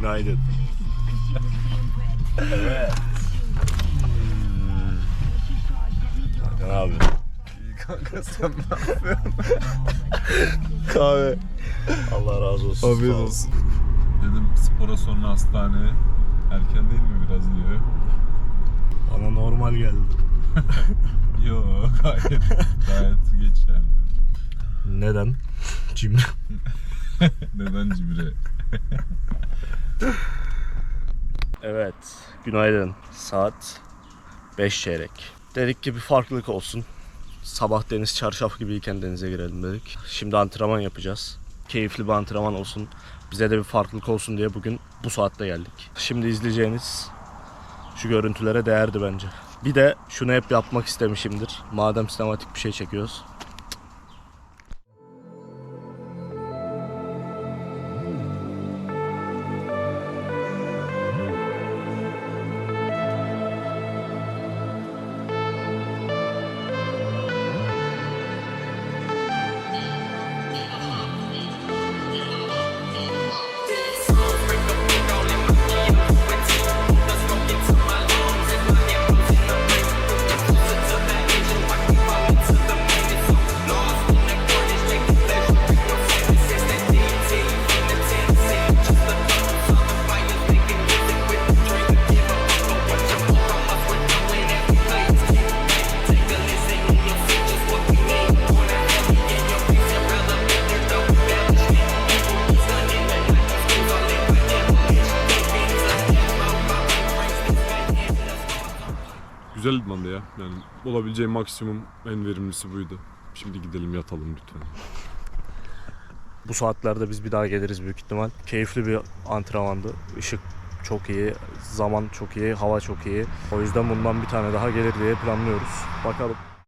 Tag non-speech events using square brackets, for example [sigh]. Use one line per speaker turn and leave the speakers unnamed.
Günaydın. evet. Kanka ne yapıyorsun?
İyi kanka sen ne yapıyorsun?
Kahve. Allah razı olsun.
Afiyet olsun. Dedim spora sonra hastane. Erken değil mi biraz diyor.
Bana normal geldi. [laughs]
Yo gayet gayet geç yani.
Neden? Cimri. [laughs]
Neden cimri?
Evet. Günaydın. Saat 5 çeyrek. Dedik ki bir farklılık olsun. Sabah deniz çarşaf gibiyken denize girelim dedik. Şimdi antrenman yapacağız. Keyifli bir antrenman olsun. Bize de bir farklılık olsun diye bugün bu saatte geldik. Şimdi izleyeceğiniz şu görüntülere değerdi bence. Bir de şunu hep yapmak istemişimdir. Madem sinematik bir şey çekiyoruz.
Güzel idmandı ya. Yani olabileceği maksimum en verimlisi buydu. Şimdi gidelim yatalım lütfen.
Bu saatlerde biz bir daha geliriz büyük ihtimal. Keyifli bir antrenmandı. Işık çok iyi, zaman çok iyi, hava çok iyi. O yüzden bundan bir tane daha gelir diye planlıyoruz. Bakalım.